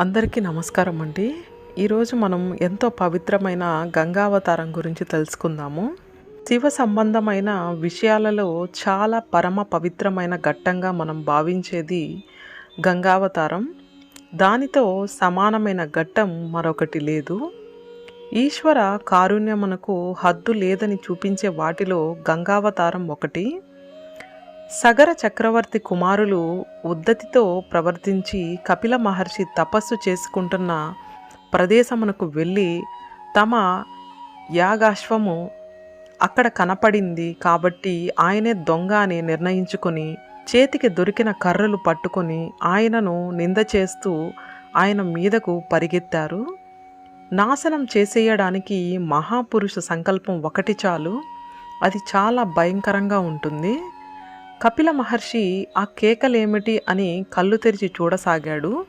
అందరికీ నమస్కారం అండి. ఈరోజు మనం ఎంతో పవిత్రమైన గంగావతారం గురించి తెలుసుకుందాము. శివ సంబంధమైన విషయాలలో చాలా పరమ పవిత్రమైన ఘట్టంగా మనం భావించేది గంగావతారం. దానితో సమానమైన ఘట్టం మరొకటి లేదు. ఈశ్వర కారుణ్యమునకు హద్దు లేదని చూపించే వాటిలో గంగావతారం ఒకటి. సగర చక్రవర్తి కుమారులు ఉద్దతితో ప్రవర్తించి కపిల మహర్షి తపస్సు చేసుకుంటున్న ప్రదేశమునకు వెళ్ళి తమ యాగాశ్వము అక్కడ కనపడింది కాబట్టి ఆయనే దొంగ అని నిర్ణయించుకొని చేతికి దొరికిన కర్రలు పట్టుకొని ఆయనను నింద చేస్తూ ఆయన మీదకు పరిగెత్తారు. నాశనం చేసేయడానికి మహాపురుష సంకల్పం ఒకటి చాలు. అది చాలా భయంకరంగా ఉంటుంది. కపిల మహర్షి ఆ కేకలేమిటి అని కళ్ళు తెరిచి చూడసాగాడు.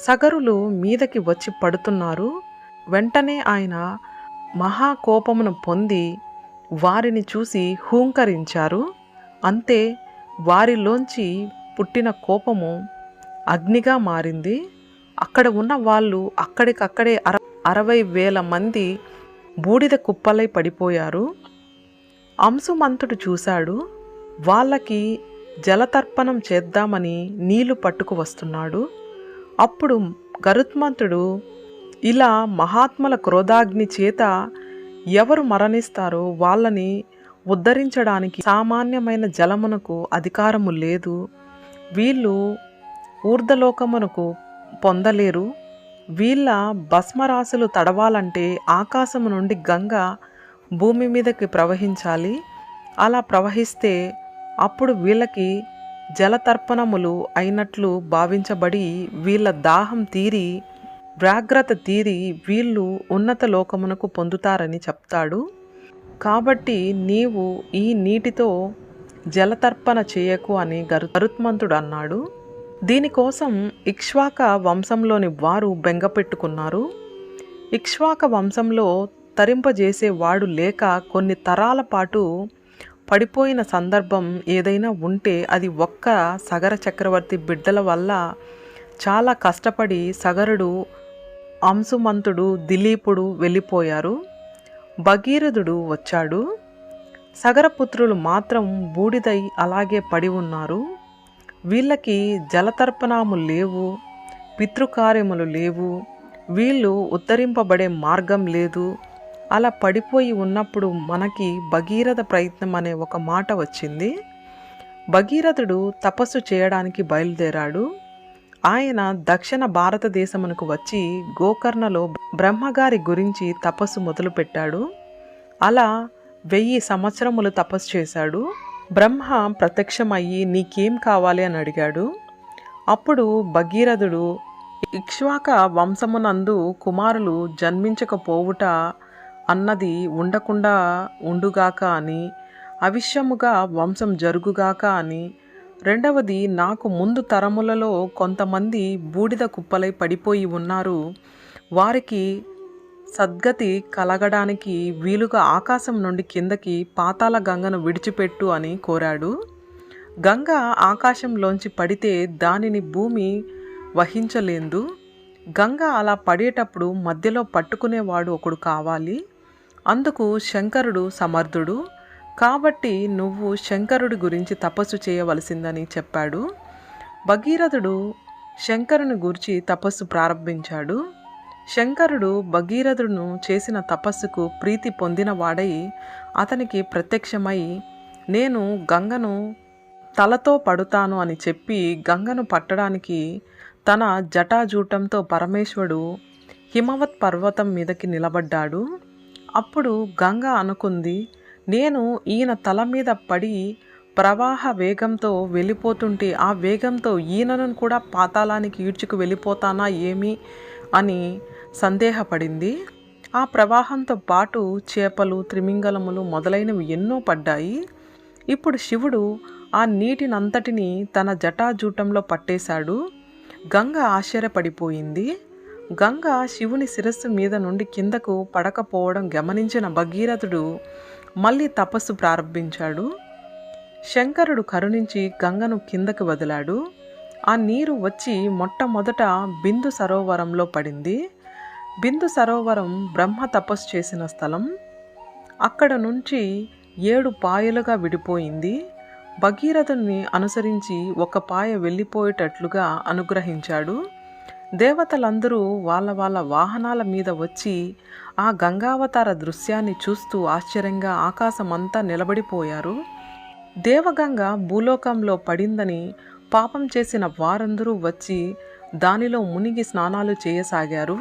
సగరులు మీదకి వచ్చి పడుతున్నారు. వెంటనే ఆయన మహాకోపమును పొంది వారిని చూసి హూంకరించారు. అంతే వారిలోంచి పుట్టిన కోపము అగ్నిగా మారింది. అక్కడ ఉన్న వాళ్ళు అక్కడికక్కడే అర అరవై వేల మంది బూడిద కుప్పలై పడిపోయారు. అంశుమంతుడు చూశాడు. వాళ్ళకి జలతర్పణం చేద్దామని నీళ్ళు పట్టుకు వస్తున్నాడు. అప్పుడు గరుత్మంతుడు ఇలా మహాత్మల క్రోధాగ్ని చేత ఎవరు మరణిస్తారో వాళ్ళని ఉద్ధరించడానికి సామాన్యమైన జలమునకు అధికారము లేదు. వీళ్ళు ఊర్ధలోకమునకు పొందలేరు. వీళ్ళ భస్మరాశులు తడవాలంటే ఆకాశము నుండి గంగ భూమి మీదకి ప్రవహించాలి. అలా ప్రవహిస్తే అప్పుడు వీళ్ళకి జలతర్పణములు అయినట్లు భావించబడి వీళ్ళ దాహం తీరి వ్యాగ్రత తీరి వీళ్ళు ఉన్నత లోకమునకు పొందుతారని చెప్తాడు. కాబట్టి నీవు ఈ నీటితో జలతర్పణ చేయకు అని గరు గరుత్మంతుడు అన్నాడు దీనికోసం ఇక్ష్వాక వంశంలోని వారు బెంగపెట్టుకున్నారు ఇక్ష్వాక వంశంలో తరింపజేసేవాడు లేక కొన్ని తరాల పాటు పడిపోయిన సందర్భం ఏదైనా ఉంటే అది ఒక్క సగర చక్రవర్తి బిడ్డల వల్ల చాలా కష్టపడి సగరుడు అంశుమంతుడు దిలీపుడు వెళ్ళిపోయారు. భగీరథుడు వచ్చాడు. సగరపుత్రులు మాత్రం బూడిదై అలాగే పడి ఉన్నారు. వీళ్ళకి జలతర్పణాము లేవు పితృకార్యములు లేవు. వీళ్ళు ఉత్తరింపబడే మార్గం లేదు. అలా పడిపోయి ఉన్నప్పుడు మనకి భగీరథ ప్రయత్నం అనే ఒక మాట వచ్చింది. భగీరథుడు తపస్సు చేయడానికి బయలుదేరాడు. ఆయన దక్షిణ భారతదేశమునకు వచ్చి గోకర్ణలో బ్రహ్మగారి గురించి తపస్సు మొదలుపెట్టాడు. అలా వెయ్యి సంవత్సరములు తపస్సు చేశాడు. బ్రహ్మ ప్రత్యక్షమయ్యి నీకేం కావాలి? అని అడిగాడు. అప్పుడు భగీరథుడు ఇక్ష్వాక వంశమునందు కుమారులు జన్మించకపోవుట అన్నది ఉండకుండా ఉండుగాక అని అవిశ్యముగా వంశం జరుగుగాక అని. రెండవది నాకు ముందు తరములలో కొంతమంది బూడిద కుప్పలై పడిపోయి ఉన్నారు. వారికి సద్గతి కలగడానికి వీలుగా ఆకాశం నుండి కిందకి పాతాల గంగను విడిచిపెట్టు అని కోరాడు. గంగ ఆకాశంలోంచి పడితే దానిని భూమి వహించలేదు. గంగ అలా పడేటప్పుడు మధ్యలో పట్టుకునేవాడు ఒకడు కావాలి. అందుకు శంకరుడు సమర్థుడు. కాబట్టి నువ్వు శంకరుడి గురించి తపస్సు చేయవలసిందని చెప్పాడు. భగీరథుడు శంకరుని గురించి తపస్సు ప్రారంభించాడు. శంకరుడు భగీరథుడును చేసిన తపస్సుకు ప్రీతి పొందినవాడై అతనికి ప్రత్యక్షమై నేను గంగను తలతో పడుతాను అని చెప్పి గంగను పట్టడానికి తన జటాజూటంతో పరమేశ్వరుడు హిమవత్ పర్వతం మీదకి నిలబడ్డాడు. అప్పుడు గంగ అనుకుంది నేను ఈయన తల మీద పడి ప్రవాహ వేగంతో వెళ్ళిపోతుంటే ఆ వేగంతో ఈయనను కూడా పాతాళానికి ఈడ్చుకు వెళ్ళిపోతానా ఏమి? అని సందేహపడింది. ఆ ప్రవాహంతో పాటు చేపలు త్రిమింగలములు మొదలైనవి ఎన్నో పడ్డాయి. ఇప్పుడు శివుడు ఆ నీటినంతటిని తన జటాజూటంలో పట్టేశాడు. గంగ ఆశ్చర్యపడిపోయింది. గంగ శివుని శిరస్సు మీద నుండి కిందకు పడకపోవడం గమనించిన భగీరథుడు మళ్ళీ తపస్సు ప్రారంభించాడు. శంకరుడు కరుణించి గంగను కిందకు వదిలాడు. ఆ నీరు వచ్చి మొట్టమొదట బిందు సరోవరంలో పడింది. బిందు సరోవరం బ్రహ్మ తపస్సు చేసిన స్థలం. అక్కడ నుంచి ఏడు పాయలుగా విడిపోయింది. భగీరథుని అనుసరించి ఒక పాయ వెళ్ళిపోయేటట్లుగా అనుగ్రహించాడు. దేవతలందరూ వాళ్ళ వాళ్ళ వాహనాల మీద వచ్చి ఆ గంగావతార దృశ్యాన్ని చూస్తూ ఆశ్చర్యంగా ఆకాశమంతా నిలబడిపోయారు. దేవగంగ భూలోకంలో పడిందని పాపం చేసిన వారందరూ వచ్చి దానిలో మునిగి స్నానాలు చేయసాగారు.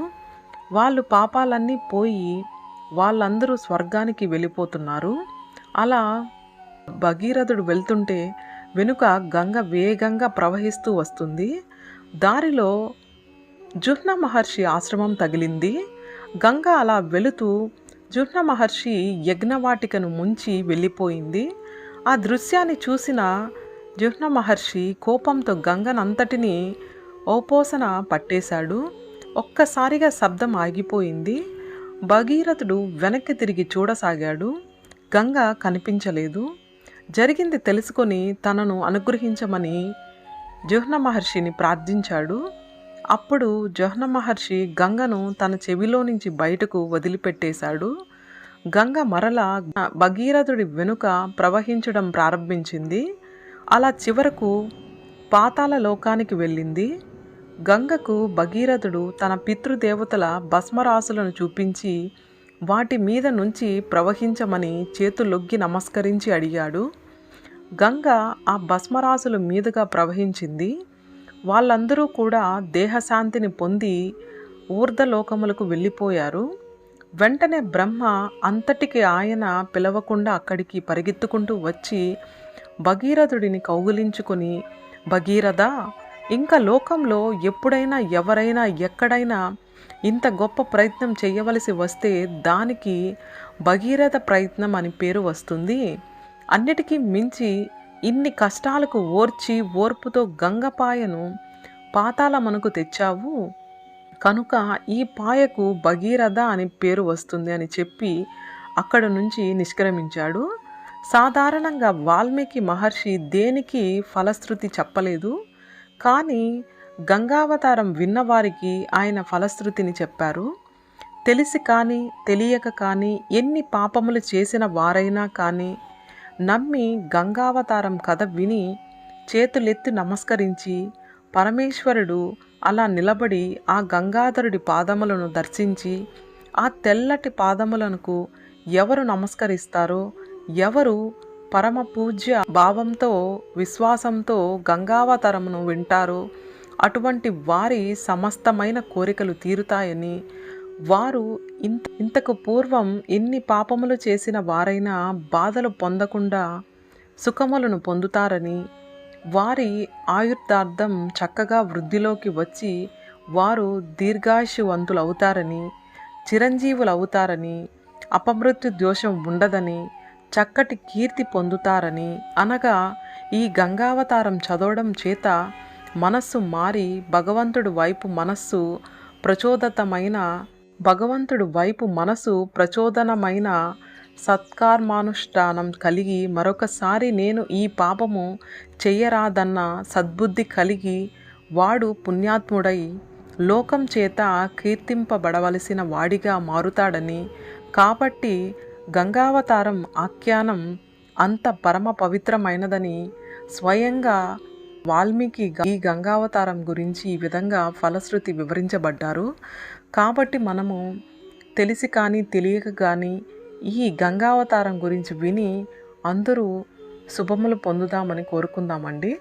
వాళ్ళు పాపాలన్నీ పోయి వాళ్ళందరూ స్వర్గానికి వెళ్ళిపోతున్నారు. అలా భగీరథుడు వెళ్తుంటే వెనుక గంగ వేగంగా ప్రవహిస్తూ వస్తుంది. దారిలో జుహ్న మహర్షి ఆశ్రమం తగిలింది. గంగ అలా వెళుతూ జుహ్న మహర్షి యజ్ఞవాటికను ముంచి వెళ్ళిపోయింది. ఆ దృశ్యాన్ని చూసిన జుహ్న మహర్షి కోపంతో గంగనంతటిని ఓపోసన పట్టేశాడు. ఒక్కసారిగా శబ్దం ఆగిపోయింది. భగీరథుడు వెనక్కి తిరిగి చూడసాగాడు. గంగ కనిపించలేదు. జరిగింది తెలుసుకొని తనను అనుగ్రహించమని జుహ్న మహర్షిని ప్రార్థించాడు. అప్పుడు జోహ్న మహర్షి గంగను తన చెవిలో నుంచి బయటకు వదిలిపెట్టేశాడు. గంగ మరల భగీరథుడి వెనుక ప్రవహించడం ప్రారంభించింది. అలా చివరకు పాతాల లోకానికి వెళ్ళింది. గంగకు భగీరథుడు తన పితృదేవతల భస్మరాశులను చూపించి వాటి మీద నుంచి ప్రవహించమని చేతులొగ్గి నమస్కరించి అడిగాడు. గంగ ఆ భస్మరాశుల మీదుగా ప్రవహించింది. వాళ్ళందరూ కూడా దేహశాంతిని పొంది ఊర్ధలోకములకు వెళ్ళిపోయారు. వెంటనే బ్రహ్మ అంతటికి ఆయన పిలవకుండా అక్కడికి పరిగెత్తుకుంటూ వచ్చి భగీరథుడిని కౌగులించుకొని భగీరథ ఇంకా లోకంలో ఎప్పుడైనా ఎవరైనా ఎక్కడైనా ఇంత గొప్ప ప్రయత్నం చేయవలసి వస్తే దానికి భగీరథ ప్రయత్నం అని పేరు వస్తుంది. అన్నిటికీ మించి ఇన్ని కష్టాలకు ఓర్చి ఓర్పుతో గంగపాయను మనకు తెచ్చావు. కనుక ఈ పాయకు భగీరథ అని పేరు వస్తుంది అని చెప్పి అక్కడ నుంచి నిష్క్రమించాడు. సాధారణంగా వాల్మీకి మహర్షి దేనికి ఫలశ్రుతి చెప్పలేదు. కానీ గంగావతారం విన్నవారికి ఆయన ఫలశ్రుతిని చెప్పారు. తెలిసి కానీ తెలియక కానీ ఎన్ని పాపములు చేసిన వారైనా కానీ నమ్మి గంగావతారం కథ విని చేతులెత్తి నమస్కరించి పరమేశ్వరుడు అలా నిలబడి ఆ గంగాధరుడి పాదములను దర్శించి ఆ తెల్లటి పాదములకు ఎవరు నమస్కరిస్తారో ఎవరు పరమ పూజ్య భావంతో విశ్వాసంతో గంగావతరమును వింటారో అటువంటి వారి సమస్తమైన కోరికలు తీరుతాయని వారు ఇంత ఇంతకు పూర్వం ఎన్ని పాపములు చేసిన వారైనా బాధలు పొందకుండా సుఖములను పొందుతారని వారి ఆయుర్దార్థం చక్కగా వృద్ధిలోకి వచ్చి వారు దీర్ఘాయువంతులు అవుతారని చిరంజీవులు అవుతారని అపమృత్యు దోషం ఉండదని చక్కటి కీర్తి పొందుతారని అనగా ఈ గంగావతారం చదవడం చేత మనస్సు మారి భగవంతుడు వైపు మనస్సు ప్రచోదతమైన భగవంతుడు వైపు మనసు ప్రచోదనమైన సత్కర్మానుష్ఠానం కలిగి మరొకసారి నేను ఈ పాపము చెయ్యరాదన్న సద్బుద్ధి కలిగి వాడు పుణ్యాత్ముడై లోకం చేత కీర్తింపబడవలసిన వాడిగా మారుతాడని. కాబట్టి గంగావతారం ఆఖ్యానం అంత పరమ పవిత్రమైనదని స్వయంగా వాల్మీకి ఈ గంగావతారం గురించి ఈ విధంగా ఫలశ్రుతి వివరించబడ్డారు. కాబట్టి మనము తెలిసి కానీ తెలియక కానీ ఈ గంగావతారం గురించి విని అందరూ శుభములు పొందుదామని కోరుకుందామండి.